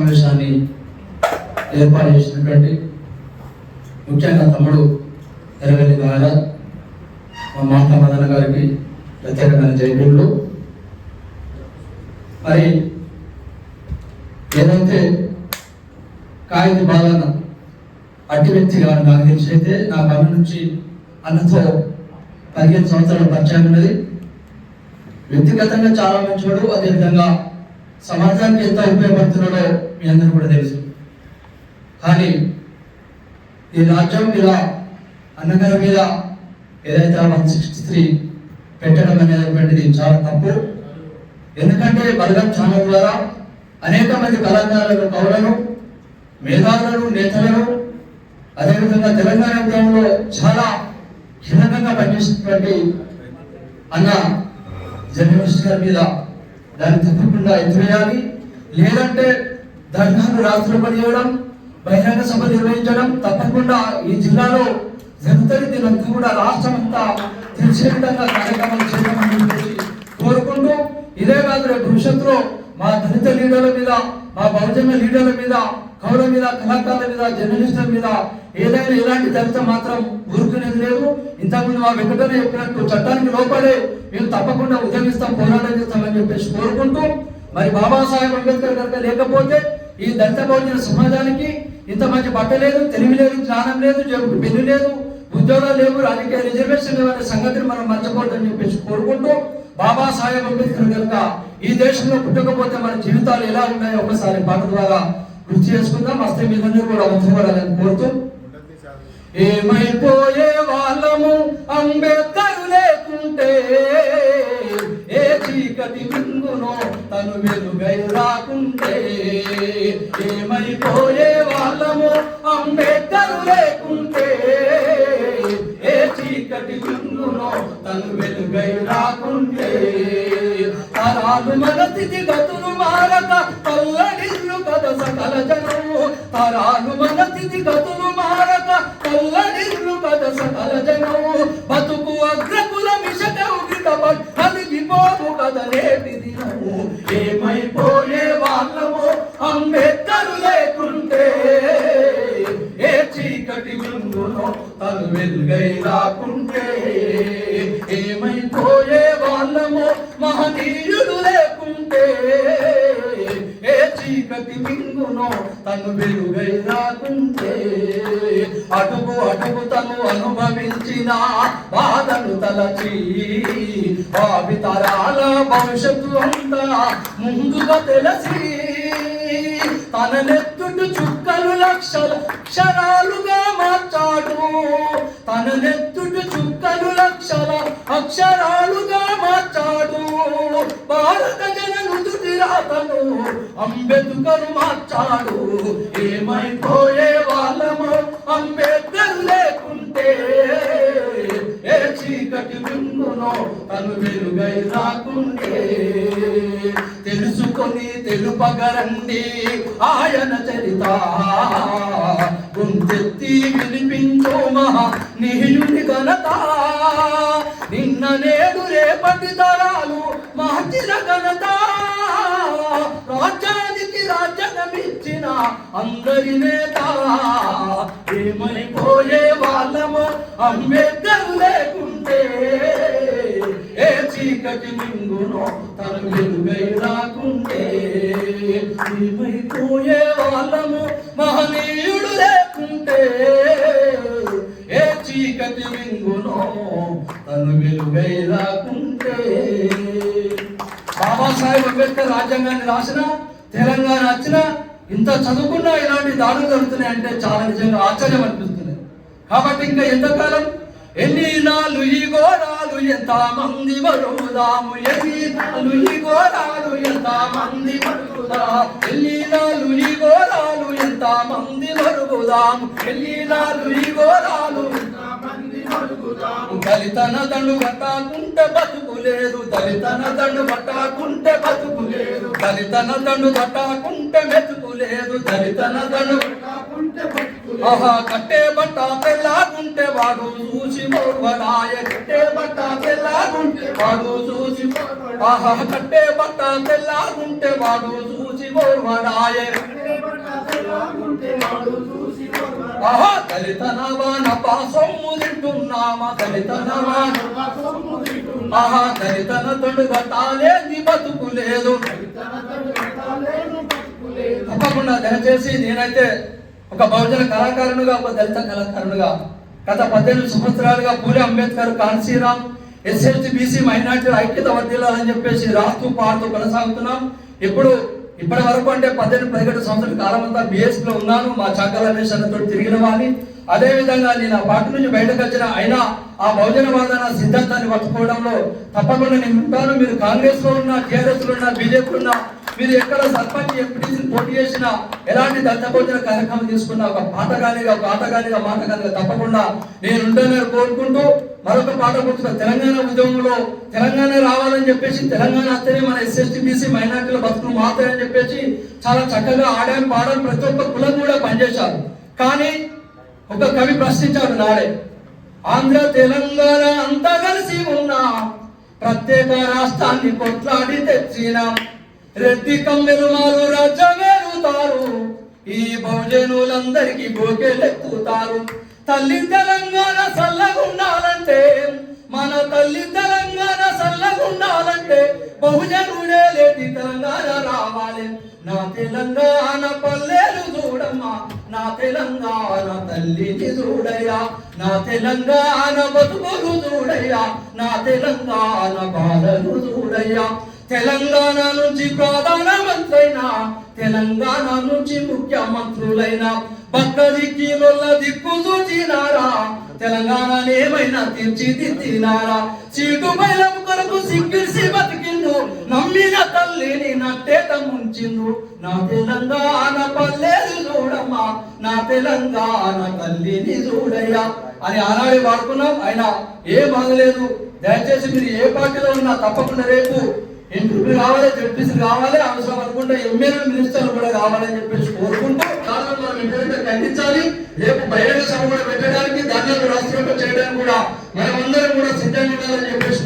సమావేశాన్ని ఏర్పాటు చేసినటువంటి ముఖ్యంగా తమ్ముడు ఎరగల్లి గారా మా మాత మదన గారికి ప్రత్యేకమైన జైబీళ్ళు. మరి ఏదైతే కాగిత బాధన అట్టి వ్యక్తి గారు నాకు తెలిసి అయితే నా పని నుంచి అన్నతో పదిహేను సంవత్సరాల పరిచయం ఉన్నది. వ్యక్తిగతంగా చాలా మంచివాడు అదేవిధంగా సమాజానికి ఎంత ఉపయోగపడుతున్నాడో మీ అందరూ కూడా తెలుసు. కానీ ఈ రాజ్యం మీద అన్నగారి మీద ఏదైతే వన్ సిక్స్టీ త్రీ పెట్టడం అనేటువంటిది చాలా తప్పు. ఎందుకంటే బలగం ఛానల్ ద్వారా అనేక మంది కళాకారులను కవులను మేధావులను నేతలను అదేవిధంగా తెలంగాణ ఉద్యమంలో చాలా కీలకంగా పనిచేసినటువంటి అన్న జర్నలిస్ట్ గారి మీద దాన్ని తప్పకుండా ఎత్తివేయాలి లేదంటే ధర్నాలు రాష్ట్రపతి చేయడం బహిరంగ సభ నిర్వహించడం తప్పకుండా ఈ జిల్లాలో జరుగుతుంది దీనంతా కూడా రాష్ట్రం అంతా తెలిసే విధంగా కార్యక్రమాలు చేయడం చెప్పేసి కోరుకుంటూ ఇదే కాదు రేపు భవిష్యత్తులో మా దళిత లీడర్ల మీద మా బహుజన లీడర్ల మీద కవుల మీద కళాకారుల మీద జర్నలిస్టుల మీద ఏదైనా ఎలాంటి దళిత మాత్రం ఊరుకునేది లేదు. ఇంతకుముందు మా వెంకటనే చెప్పినట్టు చట్టానికి లోపలే మేము తప్పకుండా ఉద్యమిస్తాం పోరాటం చేస్తామని చెప్పేసి కోరుకుంటూ మరి బాబాసాహెబ్ అంబేద్కర్ కనుక లేకపోతే ఈ దళిత బహుజన సమాజానికి ఇంత మంచి బట్ట లేదు తెలివి లేదు జ్ఞానం లేదు పెళ్ళి లేదు ఉద్యోగాలు లేవు రాజకీయ రిజర్వేషన్ లేవు అనే సంగతిని మనం మర్చిపోవద్దని చెప్పేసి కోరుకుంటూ బాబాసాహెబ్ అంబేద్కర్ కనుక ఈ దేశంలో పుట్టకపోతే మన జీవితాలు ఎలా ఉన్నాయో ఒకసారి పాట ద్వారా గుర్తు చేసుకుందాం. వస్తే మీరందరూ కూడా ఉంచబడాలని కోరుతూ ఏమైపోయే వాళ్ళము అంబేద్కర్ లేకుంటే ఏ చీకటి ముందునో తను వెలుగై రాకుంటే ఏమైపోయే వాళ్ళము అంబేద్కర్ లేకుంటే ఏ చీకటి ముందునో తను తరాలు స్థితి గతులు మారక పల్లడిల్లు కథ సకల జనము తరాలు మన స్థితి గతులు చీకటి మింగునో తను వెలుగై రాకుంటే. అడుగు అడుగు తను అనుభవించిన బాధను తలచి భావి తరాల భవిష్యత్తు అంతా ముందుగా తెలిసి తన నెత్తుడు చుక్కలు లక్షల క్షరాలుగా మార్చాడు. తన నెత్తుడు చుక్క అక్షరాలుగా మార్చాడు. భారత జన నుదుటి రాతను అంబేద్కర్ మార్చాడు. ఏమైపోయే వాళ్ళము అంబేద్కర్ లేకుంటే. ఏ చీకటి విన్నునో తను వెలుగై రాకుంటే. తెలుసుకొని తెలుపగరండి ఆయన చరిత. గుంతెత్తి వినిపించో మహా నిహియుని ఘనత. నిన్న నేడు రేపటి తరాలు మార్చిన ఘనత. రాజ్యానికి రాజ్యమిచ్చిన అందరి నేత. ఏమైపోయే వాళ్ళము? అంబేద్కర్ లేకుంటే ఏ చీకటి మింగునో తన వెలుగై రాకుంటే ఏమైపోయే వాళ్ళము? మహనీయుడు లేకుంటే ఏ చీకటి మింగునో తను వెలుగై రాకుంటే బాబాసాహెబ్ రాజ్యాంగాన్ని రాసినా తెలంగాణ వచ్చినా ఇంత చదువుకున్నా ఇలాంటి దాడులు జరుగుతున్నాయి అంటే చాలా నిజంగా ఆశ్చర్యం అనిపిస్తుంది. కాబట్టి ఇంకా ఎంతకాలం? ఎన్ని నాలు ఈ గోరాలు ఎంత మంది మరుగుదాము ఎన్ని నాలు ఈ గోరాలు ఎంత మంది మరుగుదా ఎన్ని నాలు ఈ గోరాలు ఎంత మంది మరుగుదాము ఎన్ని నాలు ఈ గోరాలు దళితన దండు కట్టాకుంటే బతుకు లేదు దళితన దండు పట్టాకుంటే బతుకు లేదు. దళితన దండు పట్టాకుంటే మెతుకు లేదు. దళితన దండు ఆహా కట్టే బట్ట పెళ్ళాకుంటే వాడు చూసి మోర్వరాయ కట్టే బట్ట పెళ్ళాకుంటే వాడు చూసి ఆహా కట్టే బట్ట పెళ్ళాకుంటే వాడు చూసి మోర్వరాయ ఆహా దళిత నవాన పాసొమ్ము తింటున్నామా? దళిత నవాన ఆహా దళితన తొడుగా తాలేది బతుకు లేదు. తప్పకుండా దయచేసి నేనైతే ఒక బహుజన కళాకారునిగా ఒక దళిత కళాకారునిగా గత పద్దెనిమిది సంవత్సరాలుగా Phule Ambedkar Kanshiram SST BC minority ఐక్యత వర్దిల్లాలని చెప్పేసి రాస్తూ పాడుతూ కొనసాగుతున్నాం. ఇప్పుడు ఇప్పటి వరకు అంటే పద్దెనిమిది పదిహేడు సంవత్సరాల కాలం అంతా బీఎస్పీలో ఉన్నాను. మా చాకల రమేష్ అన్నతో తిరిగిన వాడిని అదే విధంగా నేను ఆ పార్టీ నుంచి బయటకు వచ్చిన అయినా ఆ బహుజన వాదన సిద్ధాంతాన్ని పట్టుకోవడంలో తప్పకుండా నేను ఉంటాను. మీరు కాంగ్రెస్లో ఉన్న టీఆర్ఎస్లో ఉన్న బీజేపీ ఉన్న మీరు ఎక్కడ సర్పంచ్ ఎంపీటీసీ పోటీ చేసినా ఎలాంటి దత్తభోజన కార్యక్రమం తీసుకున్నా ఒక పాటగానిగా ఒక ఆటగానిగా మాటగానిగా తప్పకుండా నేను ఉంటానని కోరుకుంటూ మరొక పాట గుర్తుగా తెలంగాణ ఉద్యమంలో తెలంగాణ రావాలని చెప్పేసి తెలంగాణ అత్తనే మన ఎస్ఎస్టీ బీసీ మైనార్టీల బతుకులు అని చెప్పేసి చాలా చక్కగా ఆడాం పాడాం. ప్రతి ఒక్క కులం కూడా పనిచేశారు. కానీ ఒక కవి ప్రశ్నించాడు నాడే. ఆంధ్ర తెలంగాణ అంతా కలిసి ఉన్నా. ప్రత్యేక రాష్ట్రాన్ని కొట్లాడి తెచ్చినాం. రెడ్డి కమ్మెరుమారు రాజ్యమేరుతారు ఈ బహుజనులందరికీ బోకెలెత్తుతారు తల్లి తెలంగాణ సల్లగుండాలంటే మన తల్లి తెలంగాణ సల్లగుండాలంటే బహుజనుడే లేటి తెలంగాణ రావాలి. నా తెలంగాణ పల్లె చూడమ్మా నా తెలంగాణ తల్లిని చూడయ్యా నా తెలంగాణ బతుకులు చూడయ్యా నా తెలంగాణ బాధలు చూడయ్యా తెలంగాణ నుంచి ప్రధానమంత్రైనా తెలంగాణ నుంచి ముఖ్యమంత్రులైన పక్కదిక్కి నొల్ల దిక్కు చూచినారా? తెలంగాణ ఏమైనా తీర్చిదిద్దినారా? సీటు బయలం కొరకు సిగ్గిసి బతికిండు. నమ్మిన తల్లిని నట్టే ముంచిండు నా తెలంగాణ పల్లెలు చూడమ్మా. నా తెలంగాణ తల్లిని చూడయ్యా. అని ఆనాడే వాడుకున్నాం. ఆయన ఏ బాగలేదు. దయచేసి మీరు ఏ పార్టీలో ఉన్నా తప్పకుండా రేపు ఎంపీ కావాలి జడ్పీసీ కావాలి అవసరం అనుకుంటే ఎమ్మెల్యే మినిస్టర్లు కూడా కావాలని చెప్పేసి కోరుకుంటూ కారణం మనం ఇంటర్నెట్ ఖండించాలి. రేపు బహిరంగ సభ కూడా పెట్టడానికి దాంట్లో రాష్ట్రంలో చేయడానికి కూడా మనమందరం కూడా సిద్ధంగా ఉండాలని చెప్పేసి